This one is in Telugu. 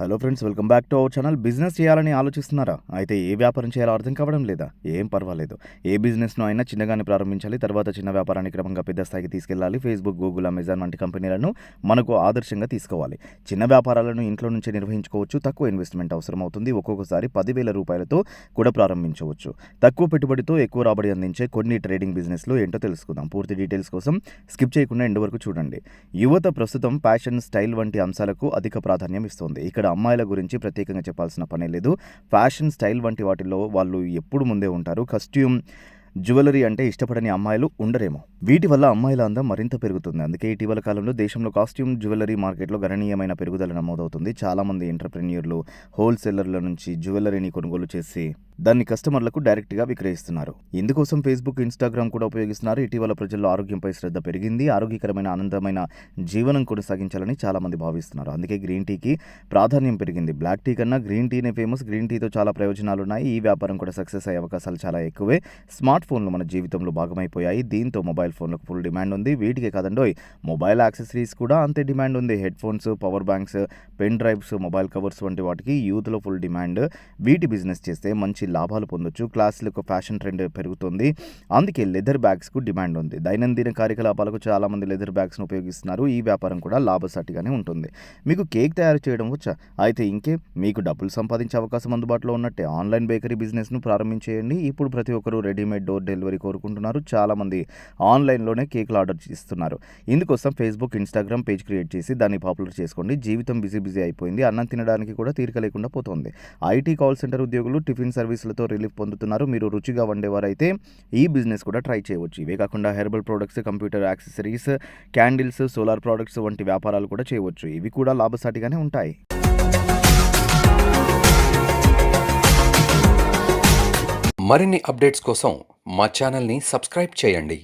Hello friends welcome back to our channel business చేయాలని ఆలోచిస్తున్నారా? అయితే ఏ వ్యాపారం చేయాలో అర్థం కావడం లేదా? ఏం పర్వాలేదు. ఏ బిజినెస్ను అయినా చిన్నగానే ప్రారంభించాలి తర్వాత చిన్న వ్యాపారాన్ని క్రమంగా పెద్ద స్థాయికి తీసుకెళ్ళాలి. ఫేస్బుక్ గూగుల్ అమెజాన్ వంటి కంపెనీలను మనకు ఆదర్శంగా తీసుకోవాలి. చిన్న వ్యాపారాలను ఇంట్లో నుంచే నిర్వహించుకోవచ్చు. తక్కువ ఇన్వెస్ట్మెంట్ అవసరం అవుతుంది. ఒక్కొక్కసారి పదివేల రూపాయలతో కూడా ప్రారంభించవచ్చు. తక్కువ పెట్టుబడితో ఎక్కువ రాబడి అందించే కొన్ని ట్రేడింగ్ బిజినెస్లు ఏంటో తెలుసుకుందాం. పూర్తి డీటెయిల్స్ కోసం స్కిప్ చేయకుండా ఎండ్ వరకు చూడండి. యువత ప్రస్తుతం ఫ్యాషన్ స్టైల్ వంటి అంశాలకు అధిక ప్రాధాన్యం ఇస్తుంది. ఇక్కడ అమ్మాయిల గురించి ప్రత్యేకంగా చెప్పాల్సిన పనే లేదు. ఫ్యాషన్ స్టైల్ వంటి వాటిలో వాళ్ళు ఎప్పుడు ముందే ఉంటారు. కస్ట్యూమ్ జ్యువెలరీ అంటే ఇష్టపడని అమ్మాయిలు ఉండరేమో. వీటి వల్ల అమ్మాయిల అందం మరింత పెరుగుతుంది. అందుకే ఇటీవల కాలంలో దేశంలో కాస్ట్యూమ్ జ్యువెలరీ మార్కెట్లో గణనీయమైన పెరుగుదల నమోదవుతుంది. చాలామంది ఎంటర్ప్రెన్యూర్లు హోల్సేలర్ల నుంచి జ్యువెలరీని కొనుగోలు చేసి దాన్ని కస్టమర్లకు డైరెక్ట్గా విక్రయిస్తున్నారు. ఇందుకోసం ఫేస్బుక్ ఇన్స్టాగ్రామ్ కూడా ఉపయోగిస్తున్నారు. ఇటీవల ప్రజల్లో ఆరోగ్యంపై శ్రద్ధ పెరిగింది. ఆరోగ్యకరమైన ఆనందమైన జీవనం కొనసాగించాలని చాలా మంది భావిస్తున్నారు. అందుకే గ్రీన్ టీకి ప్రాధాన్యం పెరిగింది. బ్లాక్ టీ కన్నా గ్రీన్ టీనే ఫేమస్. గ్రీన్ టీతో చాలా ప్రయోజనాలు ఉన్నాయి ఈ వ్యాపారం కూడా సక్సెస్ అయ్యే అవకాశాలు చాలా ఎక్కువే. స్మార్ట్ ఫోన్లు మన జీవితంలో భాగమైపోయాయి. దీంతో మొబైల్ ఫోన్లకు ఫుల్ డిమాండ్ ఉంది. వీటికే కాదండోయ్ మొబైల్ యాక్సెసరీస్ కూడా అంతే డిమాండ్ ఉంది. Head phones power banks pen drives mobile covers వంటి వాటికి యూత్లో ఫుల్ డిమాండ్. వీటి బిజినెస్ చేస్తే మంచి లాభాలు పొందొచ్చు. క్లాసులకు ఫ్యాషన్ ట్రెండ్ పెరుగుతుంది. అందుకే లెదర్ బ్యాగ్స్కు డిమాండ్ ఉంది. దైనందిన కార్యకలాపాలకు చాలామంది లెదర్ బ్యాగ్స్ను ఉపయోగిస్తున్నారు. ఈ వ్యాపారం కూడా లాభసాటిగానే ఉంటుంది. మీకు కేక్ తయారు చేయడం వచ్చా? అయితే ఇంకే మీకు డబ్బులు సంపాదించే అవకాశం అందుబాటులో ఉన్నట్టే ఆన్లైన్ బేకరీ బిజినెస్ను ప్రారంభించేయండి. ఇప్పుడు ప్రతి ఒక్కరూ రెడీమేడ్ డోర్ డెలివరీ కోరుకుంటున్నారు. చాలామంది ఆన్లైన్లోనే కేకులు ఆర్డర్ చేస్తున్నారు. ఇందుకోసం ఫేస్బుక్ ఇన్స్టాగ్రామ్ పేజ్ క్రియేట్ చేసి దాన్ని పాపులర్ చేసుకోండి. జీవితం బిజీ బిజీ అయిపోయింది. అన్నం తినడానికి కూడా తీరిక లేకుండా పోతుంది. ఐటీ కాల్ సెంటర్ ఉద్యోగులు టిఫిన్ సర్వీస్ సర్వీసులతో రిలీఫ్ పొందుతున్నారు. మీరు రుచిగా వండేవారైతే ఈ బిజినెస్ కూడా ట్రై చేయవచ్చు. ఇవే కాకుండా herbal products computer accessories candles solar products వంటి వ్యాపారాలు కూడా చేయవచ్చు. ఇవి కూడా లాభసాటిగానే ఉంటాయి. మరిన్ని అప్డేట్స్ కోసం మా ఛానల్ని సబ్స్క్రైబ్ చేయండి.